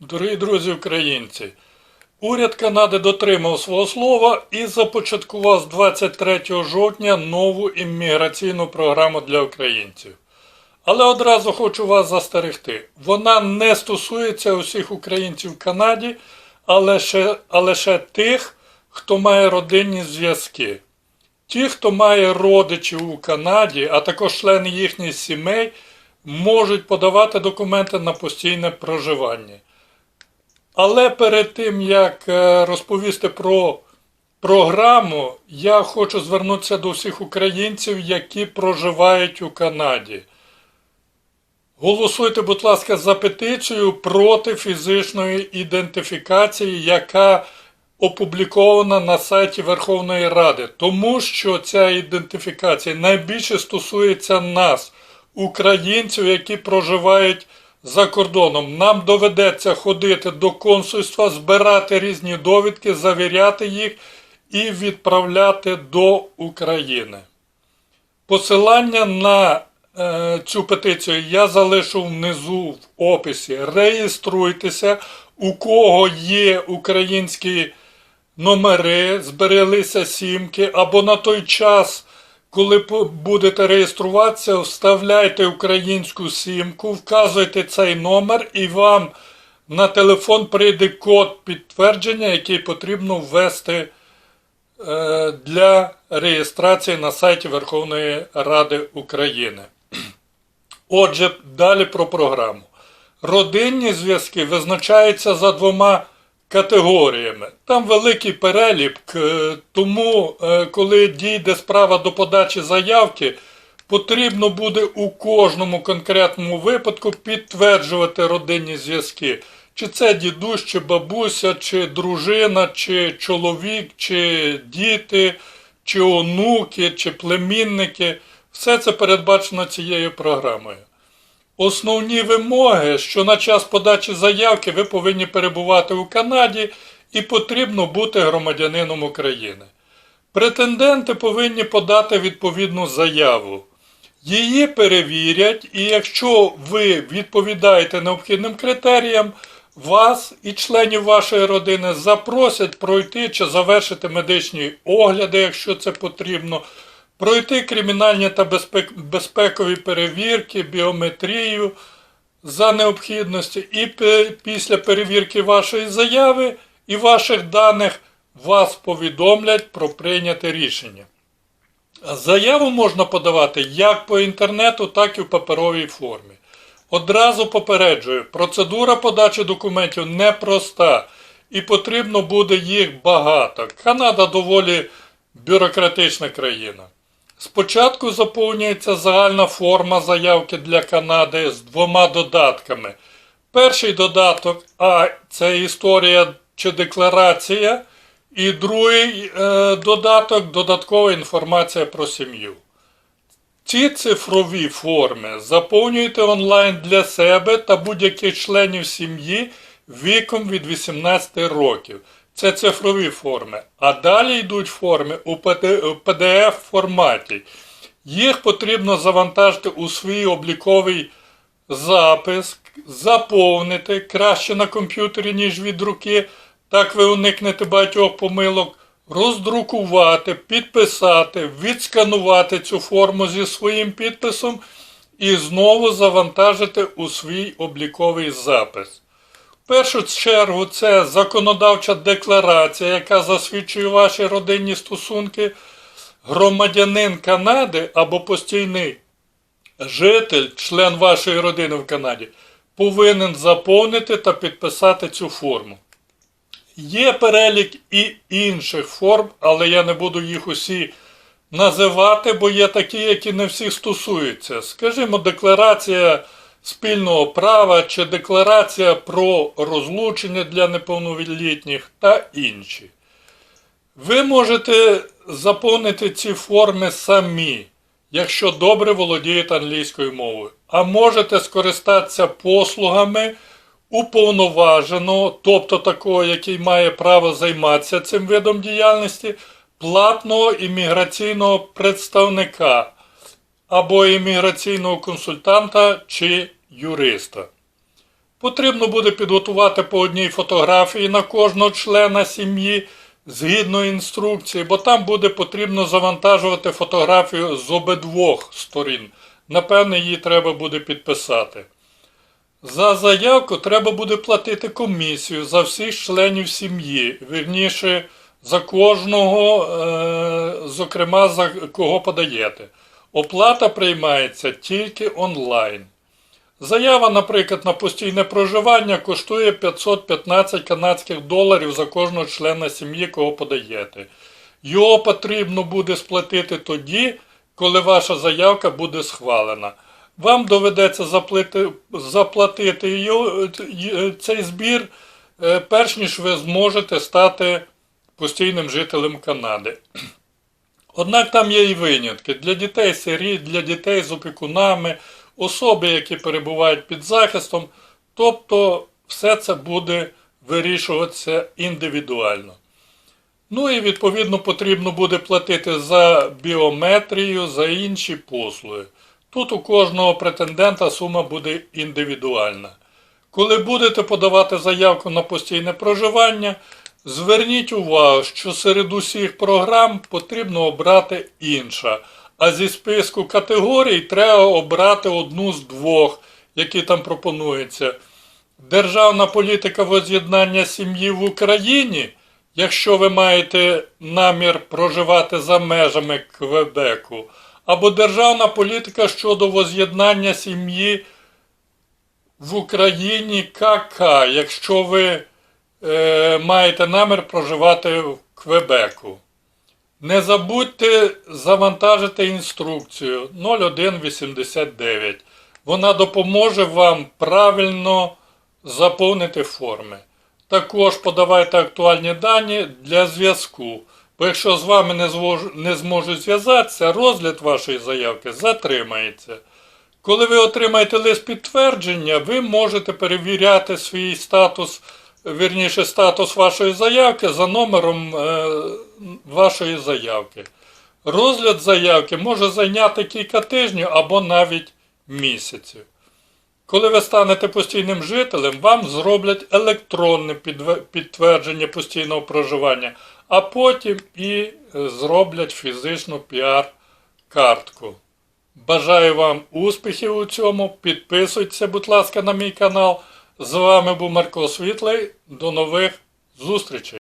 Дорогі друзі українці, уряд Канади дотримав свого слова і започаткував з 23 жовтня нову імміграційну програму для українців. Але одразу хочу вас застерегти. Вона не стосується усіх українців в Канаді, а лише, а лише тих, хто має родинні зв'язки. Ті, хто має родичів у Канаді, а також члени їхніх сімей, можуть подавати документи на постійне проживання. Але перед тим, як е, розповісти про програму, я хочу звернутися до всіх українців, які проживають у Канаді. Голосуйте, будь ласка, за петицію проти фізичної ідентифікації, яка опублікована на сайті Верховної Ради, тому що ця ідентифікація найбільше стосується нас, українців, які проживають за кордоном. Нам доведеться ходити до консульства, збирати різні довідки, завіряти їх і відправляти до України. Посилання на е, цю петицію я залишу внизу в описі. Реєструйтеся, у кого є українські номери, збереглися сімки, або на той час, коли будете реєструватися, вставляйте українську сімку, вказуйте цей номер і вам на телефон прийде код підтвердження, який потрібно ввести е, для реєстрації на сайті Верховної Ради України. Отже, далі про програму. Родинні зв'язки визначаються за двома категоріями. Там великий перелік, е, тому е, коли дійде справа до подачі заявки, потрібно буде у кожному конкретному випадку підтверджувати родинні зв'язки. Чи це дідусь, чи бабуся, чи дружина, чи чоловік, чи діти, чи онуки, чи племінники. Все це передбачено цією програмою. Основні вимоги, що на час подачі заявки ви повинні перебувати у Канаді і потрібно бути громадянином України. Претенденти повинні подати відповідну заяву. Її перевірять, і якщо ви відповідаєте необхідним критеріям, вас і членів вашої родини запросять пройти чи завершити медичні огляди, якщо це потрібно, пройти кримінальні та безпекові перевірки, біометрію за необхідності, і після перевірки вашої заяви і ваших даних вас повідомлять про прийняте рішення. Заяву можна подавати як по інтернету, так і в паперовій формі. Одразу попереджую, процедура подачі документів непроста і потрібно буде їх багато. Канада доволі бюрократична країна. Спочатку заповнюється загальна форма заявки для Канади з двома додатками. Перший додаток А це історія чи декларація, і другий е, додаток додаткова інформація про сім'ю. Ці цифрові форми заповнюйте онлайн для себе та будь-яких членів сім'ї віком від 18 років. Це цифрові форми. А далі йдуть форми у PDF форматі. Їх потрібно завантажити у свій обліковий запис, заповнити краще на комп'ютері, ніж від руки. Так ви уникнете багатьох помилок. Роздрукувати, підписати, відсканувати цю форму зі своїм підписом і знову завантажити у свій обліковий запис. В першу чергу це законодавча декларація, яка засвідчує ваші родинні стосунки. Громадянин Канади або постійний житель, член вашої родини в Канаді, повинен заповнити та підписати цю форму. Є перелік і інших форм, але я не буду їх усі називати, бо є такі, які не всіх стосуються. Скажімо, декларація спільного права чи декларація про розлучення для неповнолітніх та інші. Ви можете заповнити ці форми самі, якщо добре володієте англійською мовою, а можете скористатися послугами уповноваженого, тобто такого, який має право займатися цим видом діяльності, платного імміграційного представника або імміграційного консультанта чи юриста. Потрібно буде підготувати по одній фотографії на кожного члена сім'ї згідно інструкції, бо там буде потрібно завантажувати фотографію з обидвох сторін. Напевне, її треба буде підписати. За заявку треба буде платити комісію за всіх членів сім'ї, вірніше за кожного, е, зокрема за кого подаєте. Оплата приймається тільки онлайн. Заява, наприклад, на постійне проживання коштує 515 канадських доларів за кожного члена сім'ї, кого подаєте. Його потрібно буде сплатити тоді, коли ваша заявка буде схвалена. Вам доведеться заплати, заплатити його, е, цей збір, е, перш ніж ви зможете стати постійним жителем Канади. Однак там є і винятки для дітей сиріт, для дітей з опікунами, особи, які перебувають під захистом. Тобто все це буде вирішуватися індивідуально. Ну і відповідно потрібно буде платити за біометрію, за інші послуги. Тут у кожного претендента сума буде індивідуальна. Коли будете подавати заявку на постійне проживання, зверніть увагу, що серед усіх програм потрібно обрати інша, а зі списку категорій треба обрати одну з двох, які там пропонуються. Державна політика воз'єднання сім'ї в Україні, якщо ви маєте намір проживати за межами Квебеку, або державна політика щодо воз'єднання сім'ї в Україні КК, якщо ви е, маєте намір проживати в Квебеку. Не забудьте завантажити інструкцію 0189. Вона допоможе вам правильно заповнити форми. Також подавайте актуальні дані для зв'язку. Бо якщо з вами не, звож- не зможуть зв'язатися, розгляд вашої заявки затримається. Коли ви отримаєте лист підтвердження, ви можете перевіряти свій статус, вірніше статус вашої заявки за номером е, вашої заявки. Розгляд заявки може зайняти кілька тижнів або навіть місяців. Коли ви станете постійним жителем, вам зроблять електронне підтвердження постійного проживання, а потім і е, зроблять фізичну піар-картку. Бажаю вам успіхів у цьому. Підписуйтеся, будь ласка, на мій канал. З вами був Марко Світлий. До нових зустрічей!